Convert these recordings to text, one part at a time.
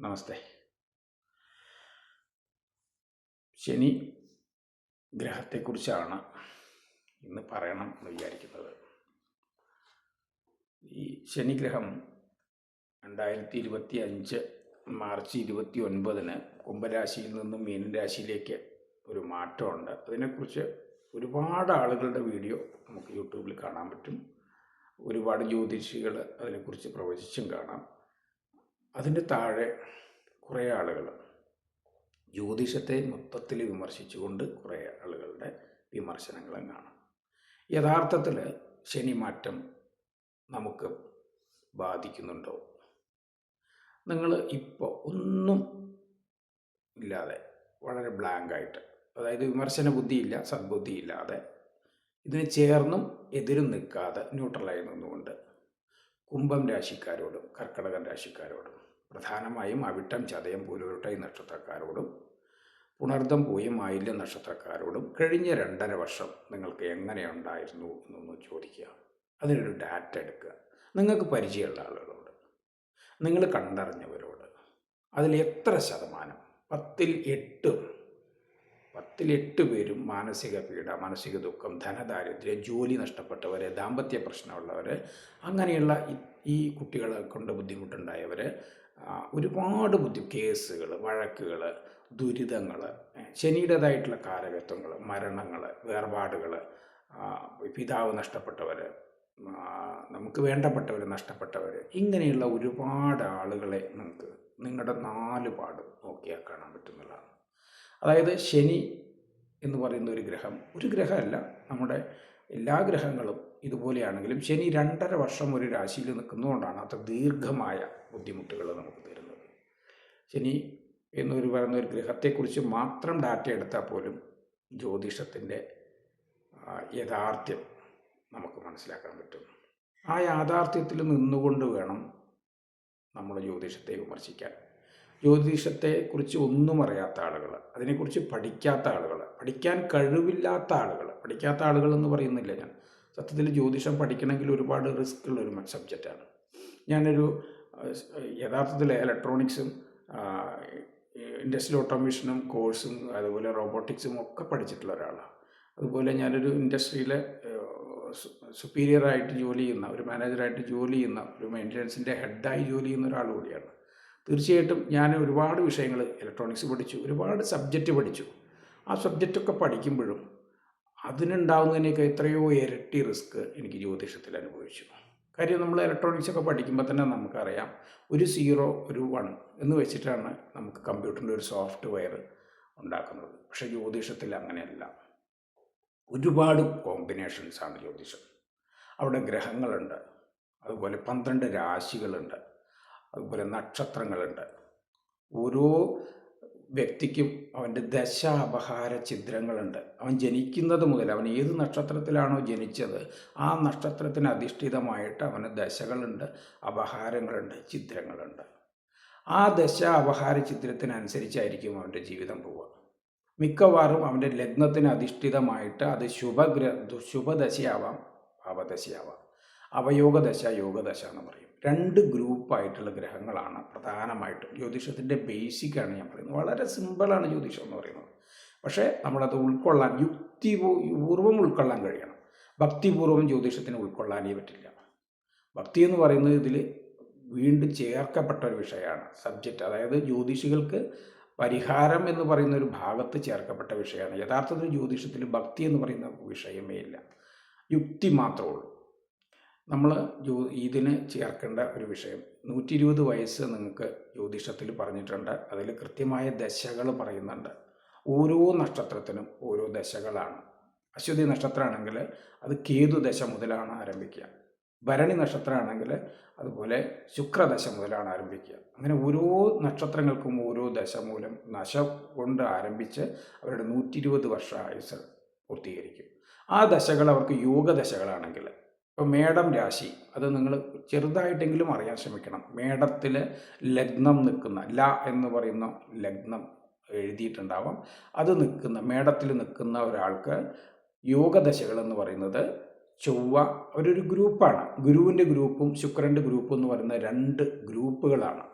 നമസ്തേ. ശനി ഗ്രഹത്തെക്കുറിച്ചാണ് ഇന്ന് പറയണം എന്ന് വിചാരിക്കുന്നത്. ഈ ശനിഗ്രഹം രണ്ടായിരത്തി ഇരുപത്തി അഞ്ച് മാർച്ച് ഇരുപത്തി ഒൻപതിന് കുംഭരാശിയിൽ നിന്നും മീനൻ രാശിയിലേക്ക് ഒരു മാറ്റമുണ്ട്. അതിനെക്കുറിച്ച് ഒരുപാട് ആളുകളുടെ വീഡിയോ നമുക്ക് യൂട്യൂബിൽ കാണാൻ പറ്റും. ഒരുപാട് ജ്യോതിഷികൾ അതിനെക്കുറിച്ച് പ്രവചിച്ചും കാണാം. അതിന്റെ താഴെ കുറേ ആളുകൾ ജ്യോതിഷത്തെ മൊത്തത്തിൽ വിമർശിച്ചുകൊണ്ട് കുറേ ആളുകളുടെ വിമർശനങ്ങളും കാണാം. യഥാർത്ഥത്തിൽ ശനി മാറ്റം നമുക്ക് ബാധിക്കുന്നുണ്ടോ? നിങ്ങൾ ഇപ്പോൾ ഒന്നും ഇല്ലാതെ വളരെ ബ്ലാങ്കായിട്ട് അതായത് വിമർശന ബുദ്ധിയില്ല സദ്ബുദ്ധി ഇല്ലാതെ ഇതിന് ചേർന്നും എതിരും നിൽക്കാതെ ന്യൂട്രലായി നിന്നുകൊണ്ട് കുംഭം രാശിക്കാരോടും കർക്കടകൻ രാശിക്കാരോടും പ്രധാനമായും അവിട്ടം ചതയം പൂലുരുട്ടൈ നക്ഷത്രക്കാരോടും പുണർദം പൂയം മായില്യ നക്ഷത്രക്കാരോടും കഴിഞ്ഞ രണ്ടര വർഷം നിങ്ങൾക്ക് എങ്ങനെയുണ്ടായിരുന്നു എന്നൊന്ന് ചോദിക്കുക. അതിനൊരു ഡാറ്റ എടുക്കുക. നിങ്ങൾക്ക് പരിചയമുള്ള ആളുകളോട് നിങ്ങൾ കണ്ടറിഞ്ഞവരോട് അതിൽ എത്ര ശതമാനം പത്തിൽ എട്ടും പത്തിൽ എട്ട് പേരും മാനസിക പീഡ മാനസിക ദുഃഖം ധനദാരിദ്ര്യം ജോലി നഷ്ടപ്പെട്ടവർ ദാമ്പത്യ പ്രശ്നമുള്ളവർ അങ്ങനെയുള്ള ഈ- ഈ കുട്ടികളെ കൊണ്ട് ബുദ്ധിമുട്ടുണ്ടായവർ ഒരുപാട് ബുദ്ധി കേസുകൾ വഴക്കുകൾ ദുരിതങ്ങൾ ശനിയുടേതായിട്ടുള്ള കാലഘട്ടങ്ങൾ മരണങ്ങൾ വേർപാടുകൾ പിതാവ് നഷ്ടപ്പെട്ടവർ നമുക്ക് വേണ്ടപ്പെട്ടവർ നഷ്ടപ്പെട്ടവർ ഇങ്ങനെയുള്ള ഒരുപാട് ആളുകളെ നമുക്ക് നിങ്ങളുടെ നാല് പാട് നോക്കിയാൽ കാണാൻ പറ്റുന്നതാണ്. അതായത് ശനി എന്ന് പറയുന്ന ഒരു ഗ്രഹം ഒരു ഗ്രഹമല്ല നമ്മുടെ എല്ലാ ഗ്രഹങ്ങളും ഇതുപോലെയാണെങ്കിലും ശനി രണ്ടര വർഷം ഒരു രാശിയിൽ നിൽക്കുന്നതുകൊണ്ടാണ് അത്ര ദീർഘമായ ബുദ്ധിമുട്ടുകൾ നമുക്ക് തരുന്നത്. ശനി എന്നൊരു പറയുന്ന ഒരു ഗ്രഹത്തെക്കുറിച്ച് മാത്രം ഡാറ്റ എടുത്താൽ പോലും ജ്യോതിഷത്തിന്റെ യഥാർത്ഥ്യം നമുക്ക് മനസ്സിലാക്കാൻ പറ്റും. ആ യാഥാർത്ഥ്യത്തിൽ നിന്നുകൊണ്ട് വേണം നമ്മൾ ജ്യോതിഷത്തെ വിമർശിക്കാൻ. ജ്യോതിഷത്തെക്കുറിച്ച് ഒന്നും അറിയാത്ത ആളുകൾ അതിനെക്കുറിച്ച് പഠിക്കാത്ത ആളുകൾ പഠിക്കാൻ കഴിവില്ലാത്ത ആളുകൾ പഠിക്കാത്ത ആളുകൾ എന്ന് പറയുന്നില്ല ഞാൻ. സത്യത്തിൽ ജ്യോതിഷം പഠിക്കണമെങ്കിൽ ഒരുപാട് റിസ്ക് ഉള്ള ഒരു സബ്ജക്റ്റാണ് ഞാനൊരു യഥാർത്ഥത്തിൽ ഇലക്ട്രോണിക്സും ഇൻഡസ്ട്രിയൽ ഓട്ടോമേഷനും കോഴ്സും അതുപോലെ റോബോട്ടിക്സും ഒക്കെ പഠിച്ചിട്ടുള്ള ഒരാളാണ്. അതുപോലെ ഞാനൊരു ഇൻഡസ്ട്രിയിലെ സുപ്പീരിയറായിട്ട് ജോലി ചെയ്യുന്ന ഒരു മാനേജറായിട്ട് ജോലി ചെയ്യുന്ന ഒരു മെയിന്റനൻസിന്റെ ഹെഡായി ജോലി ചെയ്യുന്ന ഒരാൾ കൂടിയാണ്. തീർച്ചയായിട്ടും ഞാൻ ഒരുപാട് വിഷയങ്ങൾ ഇലക്ട്രോണിക്സ് പഠിച്ചു ഒരുപാട് സബ്ജക്റ്റ് പഠിച്ചു. ആ സബ്ജക്റ്റൊക്കെ പഠിക്കുമ്പോഴും അതിനുണ്ടാവുന്നതിനേക്കാൾ എത്രയോ ഇരട്ടി റിസ്ക് എനിക്ക് ജ്യോതിഷത്തിൽ അനുഭവിച്ചു. കാര്യം നമ്മൾ ഇലക്ട്രോണിക്സ് ഒക്കെ പഠിക്കുമ്പോൾ തന്നെ നമുക്കറിയാം ഒരു സീറോ ഒരു വൺ എന്ന് വെച്ചിട്ടാണ് നമുക്ക് കമ്പ്യൂട്ടറിന്റെ ഒരു സോഫ്റ്റ്വെയർ ഉണ്ടാക്കുന്നത്. പക്ഷേ ജ്യോതിഷത്തിൽ അങ്ങനെയല്ല. ഒരുപാട് കോമ്പിനേഷൻസാണ് ജ്യോതിഷം. അവിടെ ഗ്രഹങ്ങളുണ്ട് അതുപോലെ പന്ത്രണ്ട് രാശികളുണ്ട് അതുപോലെ നക്ഷത്രങ്ങളുണ്ട്. ഓരോ വ്യക്തിക്കും അവന്റെ ദശ അപഹാര ചിത്രങ്ങളുണ്ട് അവൻ ജനിക്കുന്നത് മുതൽ അവൻ ഏത് നക്ഷത്രത്തിലാണോ ജനിച്ചത് ആ നക്ഷത്രത്തിന് അധിഷ്ഠിതമായിട്ട് അവന് ദശകളുണ്ട് അപഹാരങ്ങളുണ്ട് ചിത്രങ്ങളുണ്ട് ആ ദശ അപഹാര ചിത്രത്തിനനുസരിച്ചായിരിക്കും അവന്റെ ജീവിതം പോവുക. മിക്കവാറും അവന്റെ ലഗ്നത്തിന് അധിഷ്ഠിതമായിട്ട് അത് ശുഭഗ്ര ശുഭദശയാവാം പാപദശയാവാം അവയോഗദശ യോഗദശ എന്ന് പറയും. രണ്ട് ഗ്രൂപ്പായിട്ടുള്ള ഗ്രഹങ്ങളാണ് പ്രധാനമായിട്ടും. ജ്യോതിഷത്തിന്റെ ബേസിക്കാണ് ഞാൻ പറയുന്നത്. വളരെ സിമ്പിളാണ് ജ്യോതിഷം എന്ന് പറയുന്നത്. പക്ഷേ നമ്മളത് ഉൾക്കൊള്ളാൻ യുക്തിപൂർവം ഉൾക്കൊള്ളാൻ കഴിയണം. ഭക്തിപൂർവം ജ്യോതിഷത്തിന് ഉൾക്കൊള്ളാനേ പറ്റില്ല. ഭക്തി എന്ന് പറയുന്നത് ഇതിൽ വീണ്ടും ചേർക്കപ്പെട്ട ഒരു വിഷയമാണ്. സബ്ജക്റ്റ് അതായത് ജ്യോതിഷികൾക്ക് പരിഹാരം എന്ന് പറയുന്ന ഒരു ഭാഗത്ത് ചേർക്കപ്പെട്ട വിഷയമാണ്. യഥാർത്ഥത്തിൽ ജ്യോതിഷത്തിൽ ഭക്തി എന്ന് പറയുന്ന വിഷയമേ ഇല്ല. യുക്തി മാത്രമേ ഉള്ളൂ. നമ്മൾ ജ്യോ ഇതിന് ചേർക്കേണ്ട ഒരു വിഷയം. നൂറ്റി ഇരുപത് വയസ്സ് നിങ്ങൾക്ക് ജ്യോതിഷത്തിൽ പറഞ്ഞിട്ടുണ്ട്. അതിൽ കൃത്യമായ ദശകൾ പറയുന്നുണ്ട്. ഓരോ നക്ഷത്രത്തിനും ഓരോ ദശകളാണ്. അശ്വതി നക്ഷത്രമാണെങ്കിൽ അത് കേതു ദശ മുതലാണ് ആരംഭിക്കുക. ഭരണി നക്ഷത്രമാണെങ്കിൽ അതുപോലെ ശുക്രദശ മുതലാണ് ആരംഭിക്കുക. അങ്ങനെ ഓരോ നക്ഷത്രങ്ങൾക്കും ഓരോ ദശ മൂലം നശ കൊണ്ട് ആരംഭിച്ച് അവരുടെ നൂറ്റി ഇരുപത് വർഷ ആയുസ് പൂർത്തീകരിക്കും. ആ ദശകൾ അവർക്ക് യോഗ യോഗദശകളാണെങ്കിൽ ഇപ്പോൾ മേടം രാശി അത് നിങ്ങൾ ചെറുതായിട്ടെങ്കിലും അറിയാൻ ശ്രമിക്കണം. മേടത്തിൽ ലഗ്നം നിൽക്കുന്ന ല എന്ന് പറയുന്ന ലഗ്നം എഴുതിയിട്ടുണ്ടാവാം. അത് നിൽക്കുന്ന മേടത്തിൽ നിൽക്കുന്ന ഒരാൾക്ക് യോഗദശകൾ എന്ന് പറയുന്നത് ചൊവ്വ അവരൊരു ഗ്രൂപ്പാണ്. ഗുരുവിന്റെ ഗ്രൂപ്പും ശുക്രന്റെ ഗ്രൂപ്പും എന്ന് പറയുന്ന രണ്ട് ഗ്രൂപ്പുകളാണ്.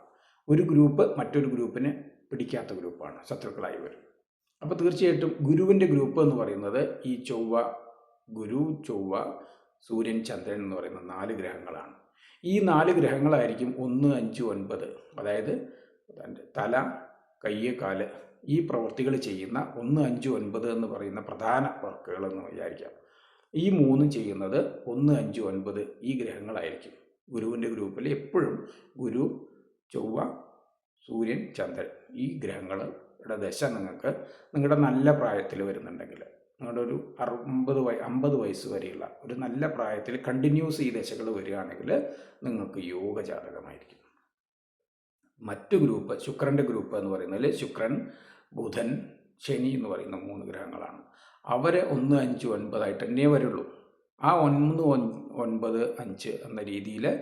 ഒരു ഗ്രൂപ്പ് മറ്റൊരു ഗ്രൂപ്പിന് പിടിക്കാത്ത ഗ്രൂപ്പാണ് ശത്രുക്കളായി വരും. അപ്പോൾ തീർച്ചയായിട്ടും ഗുരുവിന്റെ ഗ്രൂപ്പ് എന്ന് പറയുന്നത് ഈ ചൊവ്വ ഗുരു ചൊവ്വ സൂര്യൻ ചന്ദ്രൻ എന്ന് പറയുന്ന നാല് ഗ്രഹങ്ങളാണ്. ഈ നാല് ഗ്രഹങ്ങളായിരിക്കും ഒന്ന് അഞ്ച് ഒൻപത്. അതായത് തല കയ്യ് കാൽ ഈ പ്രവൃത്തികൾ ചെയ്യുന്ന ഒന്ന് അഞ്ച് ഒൻപത് എന്ന് പറയുന്ന പ്രധാന വർക്കുകൾ എന്ന് വിചാരിക്കാം. ഈ മൂന്നും ചെയ്യുന്നത് ഒന്ന് അഞ്ച് ഒൻപത് ഈ ഗ്രഹങ്ങളായിരിക്കും. ഗുരുവിന്റെ ഗ്രൂപ്പിൽ എപ്പോഴും ഗുരു ചൊവ്വ സൂര്യൻ ചന്ദ്രൻ ഈ ഗ്രഹങ്ങളുടെ ദശ നിങ്ങൾക്ക് നിങ്ങളുടെ നല്ല പ്രായത്തിൽ വരുന്നുണ്ടെങ്കിൽ നിങ്ങളുടെ ഒരു അറുപത് വയ അമ്പത് വയസ്സ് വരെയുള്ള ഒരു നല്ല പ്രായത്തിൽ കണ്ടിന്യൂസ് ഈ ദശകൾ വരികയാണെങ്കിൽ നിങ്ങൾക്ക് യോഗ ജാതകമായിരിക്കും. മറ്റു ഗ്രൂപ്പ് ശുക്രന്റെ ഗ്രൂപ്പ് എന്ന് പറയുന്നതിൽ ശുക്രൻ ബുധൻ ശനി എന്ന് പറയുന്ന മൂന്ന് ഗ്രഹങ്ങളാണ്. അവരെ ഒന്ന് അഞ്ച് ഒൻപതായിട്ട് തന്നെ വരുള്ളൂ. ആ ഒന്ന് ഒൻപത് അഞ്ച് എന്ന രീതിയിൽ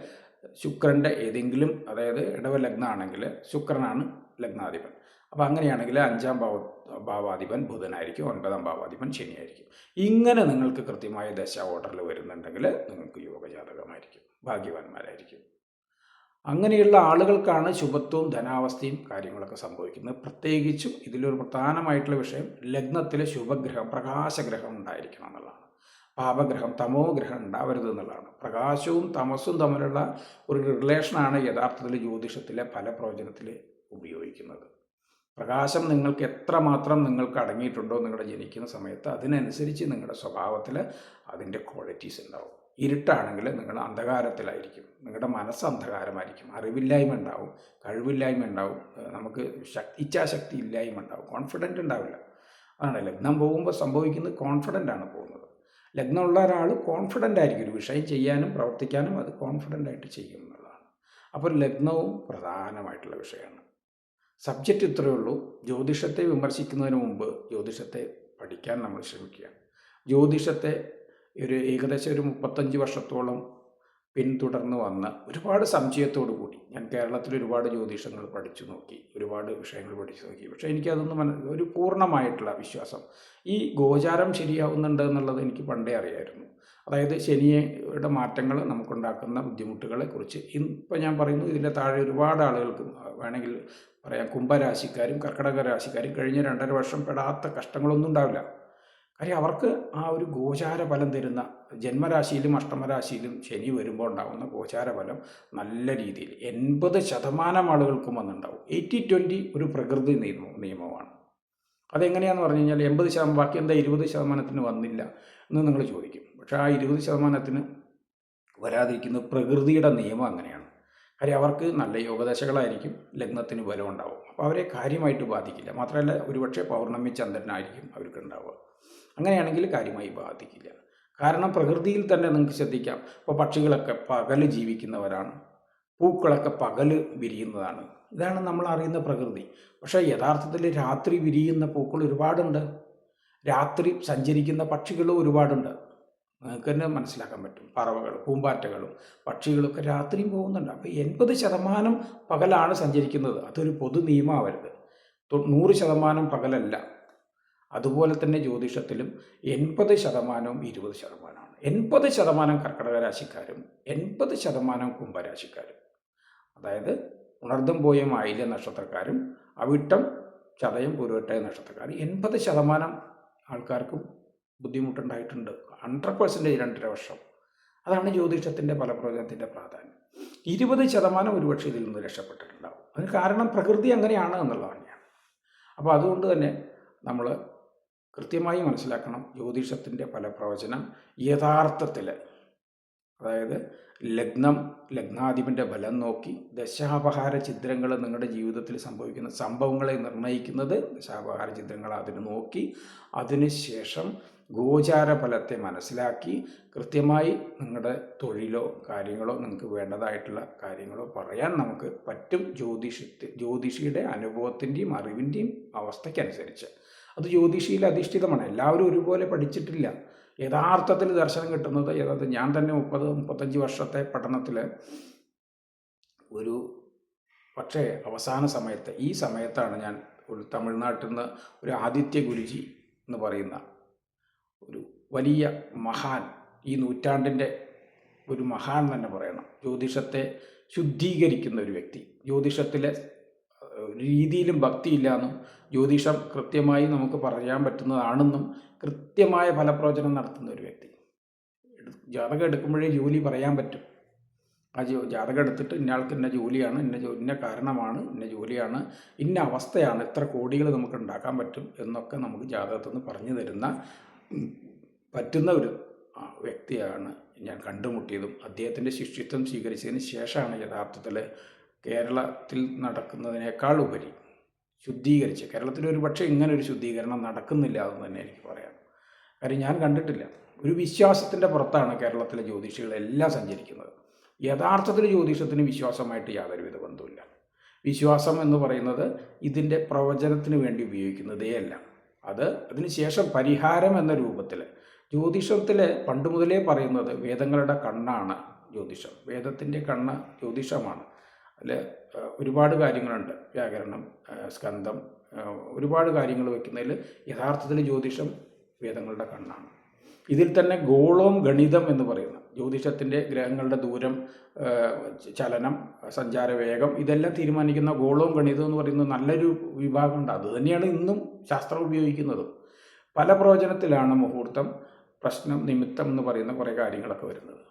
ശുക്രന്റെ ഏതെങ്കിലും അതായത് ഇടവ ലഗ്നമാണെങ്കിൽ ശുക്രനാണ് ലഗ്നാധിപൻ. അപ്പോൾ അങ്ങനെയാണെങ്കിൽ അഞ്ചാം ഭാവ ഭാവാധിപൻ ബുധനായിരിക്കും ഒൻപതാം ഭാവാധിപൻ ശനിയായിരിക്കും. ഇങ്ങനെ നിങ്ങൾക്ക് കൃത്യമായ ദശ ഓർഡറിൽ വരുന്നുണ്ടെങ്കിൽ നിങ്ങൾക്ക് യോഗജാതകമായിരിക്കും ഭാഗ്യവാന്മാരായിരിക്കും. അങ്ങനെയുള്ള ആളുകൾക്കാണ് ശുഭത്വവും ധനാവസ്ഥയും കാര്യങ്ങളൊക്കെ സംഭവിക്കുന്നത്. പ്രത്യേകിച്ചും ഇതിലൊരു പ്രധാനമായിട്ടുള്ള വിഷയം ലഗ്നത്തിലെ ശുഭഗ്രഹം പ്രകാശഗ്രഹം ഉണ്ടായിരിക്കണം എന്നുള്ളതാണ്. പാപഗ്രഹം തമോ ഗ്രഹം ഉണ്ടാവരുത് എന്നുള്ളതാണ്. പ്രകാശവും തമസും തമ്മിലുള്ള ഒരു റിലേഷനാണ് യഥാർത്ഥത്തിൽ ജ്യോതിഷത്തിലെ ഫലപ്രവചനത്തിൽ ഉപയോഗിക്കുന്നത്. പ്രകാശം നിങ്ങൾക്ക് എത്രമാത്രം നിങ്ങൾക്ക് അടങ്ങിയിട്ടുണ്ടോ നിങ്ങളുടെ ജനിക്കുന്ന സമയത്ത് അതിനനുസരിച്ച് നിങ്ങളുടെ സ്വഭാവത്തിൽ അതിന്റെ ക്വാളിറ്റീസ് ഉണ്ടാവും. ഇരുട്ടാണെങ്കിൽ നിങ്ങൾ അന്ധകാരത്തിലായിരിക്കും. നിങ്ങളുടെ മനസ്സ് അന്ധകാരമായിരിക്കും. അറിവില്ലായ്മ ഉണ്ടാവും. കഴിവില്ലായ്മ ഉണ്ടാവും. നമുക്ക് ശക്തി ഇച്ഛാശക്തി ഇല്ലായ്മ ഉണ്ടാവും. കോൺഫിഡന്റ് ഉണ്ടാവില്ല. അതാണ് ലഗ്നം പോകുമ്പോൾ സംഭവിക്കുന്നത് കോൺഫിഡന്റ് ആണ് പോകുന്നത്. ലഗ്നമുള്ള ഒരാൾ കോൺഫിഡന്റ് ആയിരിക്കും. ഒരു വിഷയം ചെയ്യാനും പ്രവർത്തിക്കാനും അത് കോൺഫിഡന്റ് ആയിട്ട് ചെയ്യും എന്നുള്ളതാണ്. അപ്പോൾ ലഗ്നവും പ്രധാനമായിട്ടുള്ള വിഷയമാണ്. സബ്ജക്റ്റ് ഇത്രയേ ഉള്ളൂ. ജ്യോതിഷത്തെ വിമർശിക്കുന്നതിന് മുമ്പ് ജ്യോതിഷത്തെ പഠിക്കാൻ നമ്മൾ ശ്രമിക്കുക ജ്യോതിഷത്തെ ഒരു ഏകദേശം ഒരു മുപ്പത്തഞ്ച് വർഷത്തോളം പിന്തുടർന്ന് വന്ന ഒരുപാട് സംശയത്തോടു കൂടി. ഞാൻ കേരളത്തിൽ ഒരുപാട് ജ്യോതിഷങ്ങൾ പഠിച്ചു നോക്കി ഒരുപാട് വിഷയങ്ങൾ പഠിച്ചു നോക്കി. പക്ഷേ എനിക്കതൊന്നും മന ഒരു പൂർണമായിട്ടുള്ള വിശ്വാസം. ഈ ഗോചാരം ശരിയാവുന്നുണ്ട് എന്നുള്ളത് എനിക്ക് പണ്ടേ അറിയായിരുന്നു. അതായത് ശനിയുടെ മാറ്റങ്ങൾ നമുക്കുണ്ടാക്കുന്ന ബുദ്ധിമുട്ടുകളെക്കുറിച്ച് ഇപ്പോൾ ഞാൻ പറയുന്നു ഇതിന്റെ താഴെ ഒരുപാട് ആളുകൾക്ക് വേണമെങ്കിൽ പറയാം കുംഭരാശിക്കാരും കർക്കിടക രാശിക്കാരും കഴിഞ്ഞ രണ്ടര വർഷം പെടാത്ത കഷ്ടങ്ങളൊന്നും ഉണ്ടാവില്ല. കാര്യം അവർക്ക് ആ ഒരു ഗോചാര ഫലം തരുന്ന ജന്മരാശിയിലും അഷ്ടമരാശിയിലും ശനി വരുമ്പോൾ ഉണ്ടാകുന്ന ഗോചാര ഫലം നല്ല രീതിയിൽ എൺപത് ശതമാനം ആളുകൾക്കും വന്നിട്ടുണ്ടാവും. എയ്റ്റി ട്വന്റി ഒരു പ്രകൃതി നിയമം നിയമമാണ്. അതെങ്ങനെയാണെന്ന് പറഞ്ഞു കഴിഞ്ഞാൽ എൺപത് ശതമാനം ബാക്കി എന്താ ഇരുപത് ശതമാനത്തിന് വന്നില്ല എന്ന് നിങ്ങൾ ചോദിക്കും. പക്ഷേ ആ ഇരുപത് ശതമാനത്തിന് വരാതിരിക്കുന്ന പ്രകൃതിയുടെ നിയമം അങ്ങനെയാണ്. കാര്യം അവർക്ക് നല്ല യോഗദശകളായിരിക്കും ലഗ്നത്തിന് ബലം ഉണ്ടാവും. അപ്പോൾ അവരെ കാര്യമായിട്ട് ബാധിക്കില്ല. മാത്രമല്ല ഒരുപക്ഷെ പൗർണമി ചന്ദ്രനായിരിക്കും അവർക്ക് ഉണ്ടാവുക അങ്ങനെയാണെങ്കിൽ കാര്യമായി ബാധിക്കില്ല. കാരണം പ്രകൃതിയിൽ തന്നെ നിങ്ങൾക്ക് ശ്രദ്ധിക്കാം. ഇപ്പോൾ പക്ഷികളൊക്കെ പകൽ ജീവിക്കുന്നവരാണ്. പൂക്കളൊക്കെ പകൽ വിരിയുന്നതാണ്. ഇതാണ് നമ്മൾ അറിയുന്ന പ്രകൃതി. പക്ഷേ യഥാർത്ഥത്തിൽ രാത്രി വിരിയുന്ന പൂക്കൾ ഒരുപാടുണ്ട്. രാത്രി സഞ്ചരിക്കുന്ന പക്ഷികളും ഒരുപാടുണ്ട്. നിങ്ങൾക്ക് തന്നെ മനസ്സിലാക്കാൻ പറ്റും. പറവകൾ പൂമ്പാറ്റകളും പക്ഷികളൊക്കെ രാത്രിയും പോകുന്നുണ്ട്. അപ്പോൾ എൺപത് ശതമാനം പകലാണ് സഞ്ചരിക്കുന്നത്. അതൊരു പൊതു നിയമമാവരുത് നൂറ് ശതമാനം പകലല്ല. അതുപോലെ തന്നെ ജ്യോതിഷത്തിലും എൺപത് ശതമാനവും ഇരുപത് ശതമാനമാണ്. എൺപത് ശതമാനം കർക്കടക രാശിക്കാരും എൺപത് ശതമാനം കുംഭരാശിക്കാരും. അതായത് ഉണർന്നും പോയ ആയില്യ നക്ഷത്രക്കാരും അവിട്ടം ചതയം പൂരുവട്ടായ നക്ഷത്രക്കാരും എൺപത് ശതമാനം ആൾക്കാർക്കും ബുദ്ധിമുട്ടുണ്ടായിട്ടുണ്ട്. ഹൺഡ്രഡ് പെർസെന്റേജ് രണ്ടര വർഷം. അതാണ് ജ്യോതിഷത്തിന്റെ ഫലപ്രവചനത്തിന്റെ പ്രാധാന്യം. ഇരുപത് ശതമാനം ഒരുപക്ഷെ ഇതിൽ നിന്ന് രക്ഷപ്പെട്ടിട്ടുണ്ടാവും. അതിന് കാരണം പ്രകൃതി അങ്ങനെയാണ് എന്നുള്ളതാണ് ഞാൻ. അപ്പോൾ അതുകൊണ്ട് തന്നെ നമ്മൾ കൃത്യമായി മനസ്സിലാക്കണം ജ്യോതിഷത്തിന്റെ ഫലപ്രവചനം യഥാർത്ഥത്തിൽ അതായത് ലഗ്നം ലഗ്നാധിപന്റെ ബലം നോക്കി ദശാപഹാര ചിത്രങ്ങൾ നിങ്ങളുടെ ജീവിതത്തിൽ സംഭവിക്കുന്ന സംഭവങ്ങളെ നിർണയിക്കുന്നത് ദശാപഹാര ചിത്രങ്ങൾ അതിന് നോക്കി അതിനുശേഷം ഗോചാര ഫലത്തെ മനസ്സിലാക്കി കൃത്യമായി നിങ്ങളുടെ തൊഴിലോ കാര്യങ്ങളോ നിങ്ങൾക്ക് വേണ്ടതായിട്ടുള്ള കാര്യങ്ങളോ പറയാൻ നമുക്ക് പറ്റും ജ്യോതിഷത്തെ ജ്യോതിഷിയുടെ അനുഭവത്തിന്റെയും അറിവിന്റെയും അവസ്ഥയ്ക്കനുസരിച്ച്. അത് ജ്യോതിഷിയിൽ അധിഷ്ഠിതമാണ്. എല്ലാവരും ഒരുപോലെ പഠിച്ചിട്ടില്ല. യഥാർത്ഥത്തിൽ ദർശനം കിട്ടുന്നത് യഥാർത്ഥ ഞാൻ തന്നെ മുപ്പത് മുപ്പത്തഞ്ച് വർഷത്തെ പഠനത്തിൽ ഒരു പക്ഷേ അവസാന സമയത്ത് ഈ സമയത്താണ് ഞാൻ ഒരു തമിഴ്നാട്ടിൽ നിന്ന് ഒരു ആദിത്യ ഗുരുജി എന്ന് പറയുന്ന ഒരു വലിയ മഹാൻ ഈ നൂറ്റാണ്ടിന്റെ ഒരു മഹാൻ തന്നെ പറയണം. ജ്യോതിഷത്തെ ശുദ്ധീകരിക്കുന്ന ഒരു വ്യക്തി. ജ്യോതിഷത്തിലെ രീതിയിലും ഭക്തിയില്ലാന്നും ജ്യോതിഷം കൃത്യമായി നമുക്ക് പറയാൻ പറ്റുന്നതാണെന്നും കൃത്യമായ ഫലപ്രവചനം നടത്തുന്ന ഒരു വ്യക്തി. ജാതകം എടുക്കുമ്പോഴേ ജോലി പറയാൻ പറ്റും. ആ ജോ ജാതകം എടുത്തിട്ട് ഇന്നയാൾക്ക് ഇന്ന ജോലിയാണ് ഇന്ന ജോ ഇന്ന കാരണമാണ് ഇന്ന ജോലിയാണ് ഇന്ന അവസ്ഥയാണ് എത്ര കോടികൾ നമുക്ക് ഉണ്ടാക്കാൻ പറ്റും എന്നൊക്കെ നമുക്ക് ജാതകത്തിൽ നിന്ന് പറഞ്ഞു തരുന്ന പറ്റുന്ന ഒരു വ്യക്തിയാണ് ഞാൻ കണ്ടുമുട്ടിയതും. അദ്ദേഹത്തിന്റെ ശിഷ്യത്വം സ്വീകരിച്ചതിന് ശേഷമാണ് യഥാർത്ഥത്തിൽ കേരളത്തിൽ നടക്കുന്നതിനേക്കാൾ ഉപരി ശുദ്ധീകരിച്ച് കേരളത്തിൽ ഒരു പക്ഷേ ഇങ്ങനെ ഒരു ശുദ്ധീകരണം നടക്കുന്നില്ല എന്ന് തന്നെ എനിക്ക് പറയാം. കാര്യം ഞാൻ കണ്ടിട്ടില്ല. ഒരു വിശ്വാസത്തിന്റെ പുറത്താണ് കേരളത്തിലെ ജ്യോതിഷികളെല്ലാം സഞ്ചരിക്കുന്നത്. യഥാർത്ഥത്തിൽ ജ്യോതിഷത്തിന് വിശ്വാസമായിട്ട് യാതൊരുവിധ ബന്ധമില്ല വിശ്വാസം എന്ന് പറയുന്നത് ഇതിന്റെ പ്രവചനത്തിന് വേണ്ടി ഉപയോഗിക്കുന്നതേ അല്ല. അത് അതിനുശേഷം പരിഹാരം എന്ന രൂപത്തിൽ ജ്യോതിഷത്തിലെ പണ്ട് മുതലേ പറയുന്നത് വേദങ്ങളുടെ കണ്ണാണ് ജ്യോതിഷം. വേദത്തിന്റെ കണ്ണ് ജ്യോതിഷമാണ്. അതിൽ ഒരുപാട് കാര്യങ്ങളുണ്ട്. വ്യാകരണം സ്കന്ധം ഒരുപാട് കാര്യങ്ങൾ വയ്ക്കുന്നതിൽ യഥാർത്ഥത്തിൽ ജ്യോതിഷം വേദങ്ങളുടെ കണ്ണാണ്. ഇതിൽ തന്നെ ഗോളവും ഗണിതം എന്ന് പറയുന്ന. ജ്യോതിഷത്തിന്റെ ഗ്രഹങ്ങളുടെ ദൂരം ചലനം സഞ്ചാരവേഗം ഇതെല്ലാം തീരുമാനിക്കുന്ന ഗോളവും ഗണിതം എന്ന് പറയുന്ന നല്ലൊരു വിഭാഗമുണ്ട്. അത് തന്നെയാണ് ഇന്നും ശാസ്ത്രം ഉപയോഗിക്കുന്നത്. പല പ്രവചനത്തിലാണ് മുഹൂർത്തം പ്രശ്നം നിമിത്തം എന്ന് പറയുന്ന കുറേ കാര്യങ്ങളൊക്കെ വരുന്നത്.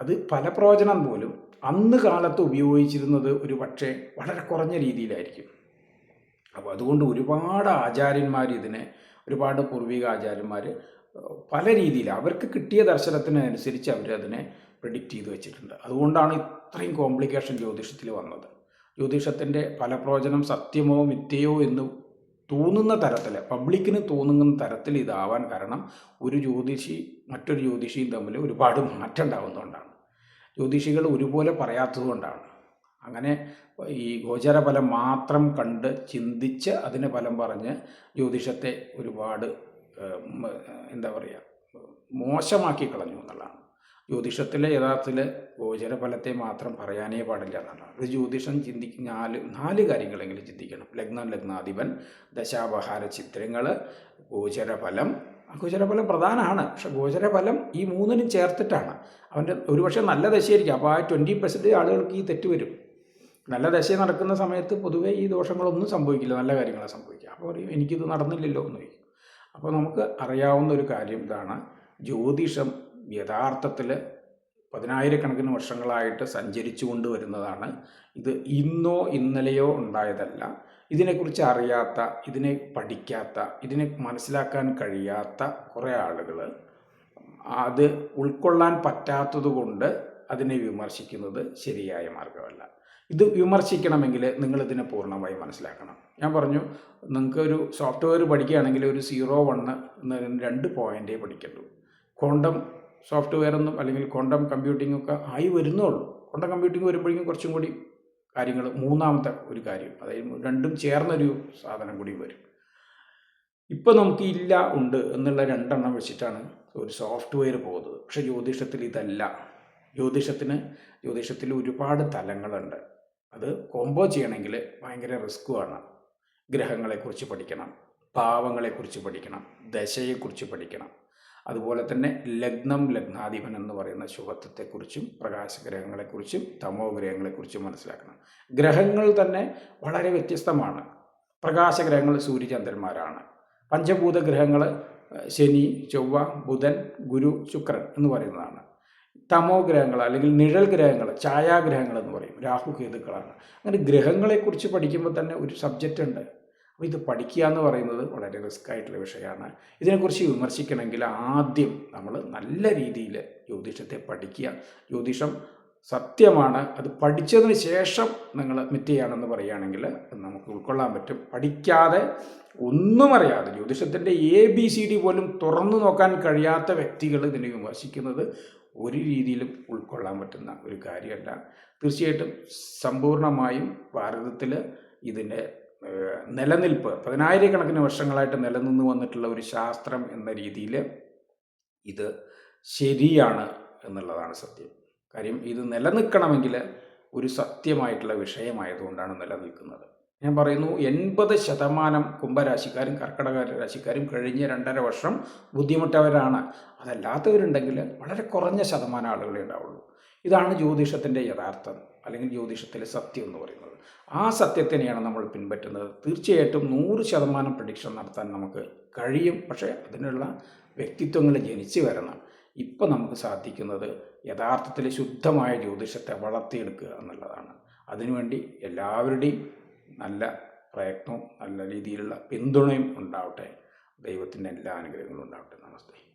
അത് പല പ്രവചനം പോലും അന്ന് കാലത്ത് ഉപയോഗിച്ചിരുന്നത് ഒരു പക്ഷേ വളരെ കുറഞ്ഞ രീതിയിലായിരിക്കും. അപ്പോൾ അതുകൊണ്ട് ഒരുപാട് ആചാര്യന്മാർ ഇതിനെ ഒരുപാട് പൂർവിക ആചാര്യന്മാർ പല രീതിയിൽ അവർക്ക് കിട്ടിയ ദർശനത്തിനനുസരിച്ച് അവരതിനെ പ്രിഡിക്റ്റ് ചെയ്ത് വെച്ചിട്ടുണ്ട്. അതുകൊണ്ടാണ് ഇത്രയും കോംപ്ലിക്കേഷൻ ജ്യോതിഷത്തിൽ വന്നത്. ജ്യോതിഷത്തിന്റെ ഫലപ്രവചനം സത്യമോ മിഥ്യയോ എന്ന് തോന്നുന്ന തരത്തിൽ പബ്ലിക്കിന് തോന്നുന്ന തരത്തിൽ ഇതാവാൻ കാരണം ഒരു ജ്യോതിഷി മറ്റൊരു ജ്യോതിഷിയും തമ്മിൽ ഒരുപാട് മാറ്റം ഉണ്ടാകുന്നതുകൊണ്ടാണ് ജ്യോതിഷികൾ ഒരുപോലെ പറയാത്തതുകൊണ്ടാണ്. അങ്ങനെ ഈ ഗോചരഫലം മാത്രം കണ്ട് ചിന്തിച്ച് അതിന് ഫലം പറഞ്ഞ് ജ്യോതിഷത്തെ ഒരുപാട് എന്താ പറയുക മോശമാക്കി കളഞ്ഞു എന്നുള്ളതാണ്. ജ്യോതിഷത്തിലെ യഥാർത്ഥത്തിൽ ഗോചരഫലത്തെ മാത്രം പറയാനേ പാടില്ല എന്നുള്ളതാണ്. ഒരു ജ്യോതിഷം ചിന്തിക്കുന്ന നാല് നാല് കാര്യങ്ങളെങ്കിലും ചിന്തിക്കണം. ലഗ്നം ലഗ്നാധിപൻ ദശാപഹാര ചിത്രങ്ങൾ ഗോചരഫലം. ഗോചരഫലം പ്രധാനമാണ്. പക്ഷെ ഗോചരഫലം ഈ മൂന്നിനും ചേർത്തിട്ടാണ്. അവന്റെ ഒരുപക്ഷെ നല്ല ദശയായിരിക്കും. അപ്പോൾ ആ ട്വന്റി പെർസെന്റേജ് ആളുകൾക്ക് ഈ തെറ്റ് വരും. നല്ല ദശ നടക്കുന്ന സമയത്ത് പൊതുവേ ഈ ദോഷങ്ങളൊന്നും സംഭവിക്കില്ല. നല്ല കാര്യങ്ങളെ സംഭവിക്കുക. അപ്പോൾ പറയും എനിക്കിത് നടന്നില്ലല്ലോ എന്ന് ചോദിക്കും. അപ്പോൾ നമുക്ക് അറിയാവുന്ന ഒരു കാര്യം ഇതാണ്. ജ്യോതിഷം യഥാർത്ഥത്തിൽ പതിനായിരക്കണക്കിന് വർഷങ്ങളായിട്ട് സഞ്ചരിച്ചു കൊണ്ടുവരുന്നതാണ് ഇത് ഇന്നോ ഇന്നലെയോ ഉണ്ടായതല്ല. ഇതിനെക്കുറിച്ച് അറിയാത്ത ഇതിനെ പഠിക്കാത്ത ഇതിനെ മനസ്സിലാക്കാൻ കഴിയാത്ത കുറേ ആളുകൾ അത് ഉൾക്കൊള്ളാൻ പറ്റാത്തതുകൊണ്ട് അതിനെ വിമർശിക്കുന്നത് ശരിയായ മാർഗമല്ല ഇത് വിമർശിക്കണമെങ്കിൽ നിങ്ങൾ ഇതിനെ പൂർണമായി മനസ്സിലാക്കണം. ഞാൻ പറഞ്ഞു നിങ്ങൾക്ക് ഒരു സോഫ്റ്റ്വെയർ പഠിക്കുകയാണെങ്കിൽ ഒരു സീറോ വണ്ണ് രണ്ട് പോയിന്റേ പഠിക്കുള്ളൂ ക്വാണ്ടം സോഫ്റ്റ്വെയർ എന്നും അല്ലെങ്കിൽ ക്വാണ്ടം കമ്പ്യൂട്ടിംഗ് ഒക്കെ ആയി വരുന്നുള്ളൂ. ക്വാണ്ടം കമ്പ്യൂട്ടിംഗ് വരുമ്പോഴേക്കും കുറച്ചും കൂടി കാര്യങ്ങൾ മൂന്നാമത്തെ ഒരു കാര്യം അതായത് രണ്ടും ചേർന്നൊരു സാധനം കൂടി വരും. ഇപ്പം നമുക്ക് ഇല്ല ഉണ്ട് എന്നുള്ള രണ്ടെണ്ണം വെച്ചിട്ടാണ് ഒരു സോഫ്റ്റ്വെയർ പോകുന്നത്. പക്ഷെ ജ്യോതിഷത്തിൽ ഇതല്ല. ജ്യോതിഷത്തിന് ജ്യോതിഷത്തിൽ ഒരുപാട് തലങ്ങളുണ്ട്. അത് കോംബോ ചെയ്യണമെങ്കിൽ ഭയങ്കര റിസ്ക്കുമാണ് ഗ്രഹങ്ങളെക്കുറിച്ച് പഠിക്കണം. ഭാവങ്ങളെക്കുറിച്ച് പഠിക്കണം. ദശയെക്കുറിച്ച് പഠിക്കണം. അതുപോലെ തന്നെ ലഗ്നം ലഗ്നാധിപൻ എന്ന് പറയുന്ന ശുഭത്വത്തെക്കുറിച്ചും പ്രകാശഗ്രഹങ്ങളെക്കുറിച്ചും തമോ ഗ്രഹങ്ങളെക്കുറിച്ചും മനസ്സിലാക്കണം. ഗ്രഹങ്ങൾ തന്നെ വളരെ വ്യത്യസ്തമാണ്. പ്രകാശഗ്രഹങ്ങൾ സൂര്യചന്ദ്രന്മാരാണ്. പഞ്ചഭൂത ഗ്രഹങ്ങൾ ശനി ചൊവ്വ ബുധൻ ഗുരു ശുക്രൻ എന്ന് പറയുന്നതാണ്. തമോ ഗ്രഹങ്ങൾ അല്ലെങ്കിൽ നിഴൽ ഗ്രഹങ്ങൾ ഛായാഗ്രഹങ്ങൾ എന്ന് പറയും രാഹു കേതുക്കളാണ്. അങ്ങനെ ഗ്രഹങ്ങളെക്കുറിച്ച് പഠിക്കുമ്പോൾ തന്നെ ഒരു സബ്ജക്റ്റ് ഉണ്ട്. അപ്പോൾ ഇത് പഠിക്കുക എന്ന് പറയുന്നത് വളരെ റിസ്ക് ആയിട്ടുള്ള വിഷയമാണ്. ഇതിനെക്കുറിച്ച് വിമർശിക്കണമെങ്കിൽ ആദ്യം നമ്മൾ നല്ല രീതിയിൽ ജ്യോതിഷത്തെ പഠിക്കുക. ജ്യോതിഷം സത്യമാണ്. അത് പഠിച്ചതിന് ശേഷം നിങ്ങൾ മിറ്റിയാണെന്ന് പറയുകയാണെങ്കിൽ നമുക്ക് ഉൾക്കൊള്ളാൻ പറ്റും. പഠിക്കാതെ ഒന്നും അറിയാതെ ജ്യോതിഷത്തിന്റെ എ ബി സി ഡി പോലും തുറന്നു നോക്കാൻ കഴിയാത്ത വ്യക്തികൾ ഇതിനെ വിമർശിക്കുന്നത് ഒരു രീതിയിലും ഉൾക്കൊള്ളാൻ പറ്റുന്ന ഒരു കാര്യമല്ല. തീർച്ചയായിട്ടും സമ്പൂർണമായും ഭാരതത്തിൽ ഇതിന്റെ നിലനിൽപ്പ് പതിനായിരക്കണക്കിന് വർഷങ്ങളായിട്ട് നിലനിന്ന് വന്നിട്ടുള്ള ഒരു ശാസ്ത്രം എന്ന രീതിയിൽ ഇത് ശരിയാണ് എന്നുള്ളതാണ് സത്യം. കാര്യം ഇത് നിലനിൽക്കണമെങ്കിൽ ഒരു സത്യമായിട്ടുള്ള വിഷയമായതുകൊണ്ടാണ് നിലനിൽക്കുന്നത്. ഞാൻ പറയുന്നു എൺപത് ശതമാനം കുംഭരാശിക്കാരും കർക്കടക രാശിക്കാരും കഴിഞ്ഞ രണ്ടര വർഷം ബുദ്ധിമുട്ടവരാണ്. അതല്ലാത്തവരുണ്ടെങ്കിൽ വളരെ കുറഞ്ഞ ശതമാനം ആളുകളെ ഉണ്ടാവുള്ളൂ. ഇതാണ് ജ്യോതിഷത്തിന്റെ യഥാർത്ഥം അല്ലെങ്കിൽ ജ്യോതിഷത്തിലെ സത്യം എന്ന് പറയുന്നത്. ആ സത്യത്തിനെയാണ് നമ്മൾ പിൻപറ്റുന്നത്. തീർച്ചയായിട്ടും നൂറ് ശതമാനം പ്രഡിക്ഷൻ നടത്താൻ നമുക്ക് കഴിയും. പക്ഷേ അതിനുള്ള വ്യക്തിത്വങ്ങൾ ജനിച്ചു വരണം. ഇപ്പം നമുക്ക് സാധിക്കുന്നത് യഥാർത്ഥത്തിൽ ശുദ്ധമായ ജ്യോതിഷത്തെ വളർത്തിയെടുക്കുക എന്നുള്ളതാണ്. അതിനുവേണ്ടി എല്ലാവരുടെയും നല്ല പ്രയത്നവും നല്ല രീതിയിലുള്ള പിന്തുണയും ഉണ്ടാവട്ടെ. ദൈവത്തിന്റെ എല്ലാ അനുഗ്രഹങ്ങളും ഉണ്ടാവട്ടെ. നമസ്തേ.